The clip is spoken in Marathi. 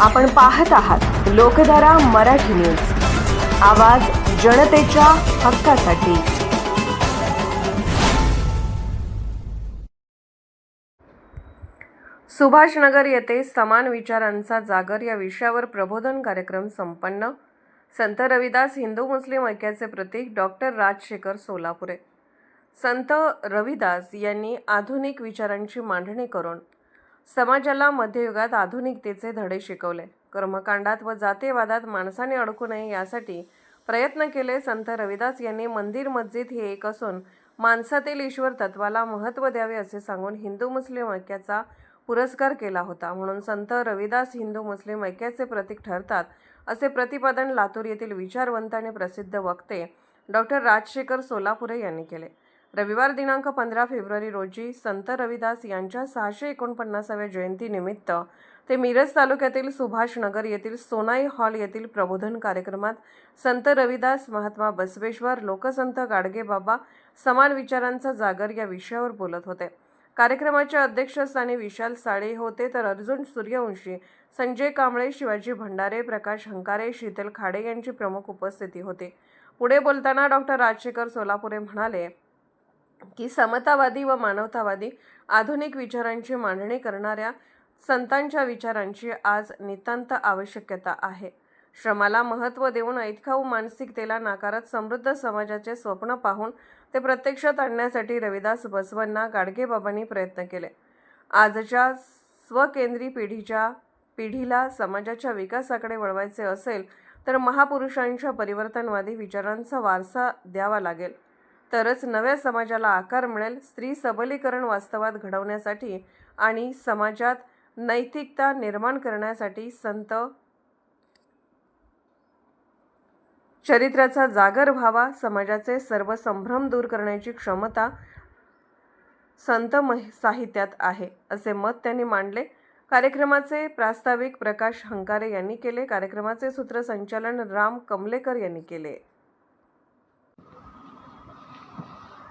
आपण पाहत आहात लोकधारा मराठी न्यूज. आवाज जनतेच्या हक्कासाठी. सुभाषनगर येथे समान विचारांचा जागर या विषयावर प्रबोधन कार्यक्रम संपन्न. संत रविदास हिंदू मुस्लिम ऐक्याचे प्रतीक डॉक्टर राजशेखर सोलापुरे. संत रविदास यांनी आधुनिक विचारांची मांडणी करून समाजाला मध्ययुगात आधुनिकतेचे धडे शिकवले. कर्मकांडात व जातीवादात माणसाने अडकू नये यासाठी प्रयत्न केले संत रविदास यांनी मंदिर मस्जिद हे एक असून माणसातील ईश्वर तत्वाला महत्त्व द्यावे असे सांगून हिंदू मुस्लिम ऐक्याचा पुरस्कार केला होता. म्हणून संत रविदास हिंदू मुस्लिम ऐक्याचे प्रतीक ठरतात असे प्रतिपादन लातूर येथील विचारवंत आणि प्रसिद्ध वक्ते डॉक्टर राजशेखर सोलापुरे यांनी केले. रविवार दिनांक पंधरा फेब्रुवारी रोजी संत रविदास यांच्या सहाशे एकोणपन्नासाव्या जयंतीनिमित्त ते मिरज तालुक्यातील सुभाषनगर येथील सोनाई हॉल येथील प्रबोधन कार्यक्रमात संत रविदास महात्मा बसवेश्वर लोकसंत गाडगेबाबा समान विचारांचा जागर या विषयावर बोलत होते. कार्यक्रमाच्या अध्यक्षस्थानी विशाल साळे होते तर अर्जुन सूर्यवंशी संजय कांबळे शिवाजी भंडारे प्रकाश हंकारे शीतल खाडे यांची प्रमुख उपस्थिती होती. पुढे बोलताना डॉक्टर राजशेखर सोलापुरे म्हणाले की समतावादी व मानवतावादी आधुनिक विचारांची मांडणी करणाऱ्या संतांच्या विचारांची आज नितांत आवश्यकता आहे. श्रमाला महत्त्व देऊन ऐतखाऊ मानसिकतेला नाकारत समृद्ध समाजाचे स्वप्न पाहून ते प्रत्यक्षात आणण्यासाठी रविदास बसवांना गाडगेबाबांनी प्रयत्न केले. आजच्या स्वकेंद्री पिढीच्या पिढीला समाजाच्या विकासाकडे वळवायचे असेल तर महापुरुषांच्या परिवर्तनवादी विचारांचा वारसा द्यावा लागेल. तरच नव्या समाजाला आकार मिळेल स्त्री सबलीकरण वास्तवात घडवण्यासाठी आणि समाजात नैतिकता निर्माण करण्यासाठी संत चरित्राचा जागर व्हावा समाजाचे सर्व संभ्रम दूर करण्याची क्षमता संत मह- साहित्यात आहे असे मत त्यांनी मांडले. कार्यक्रमाचे प्रास्ताविक प्रकाश हंकारे यांनी केले. कार्यक्रमाचे सूत्रसंचालन राम कमलेकर यांनी केले.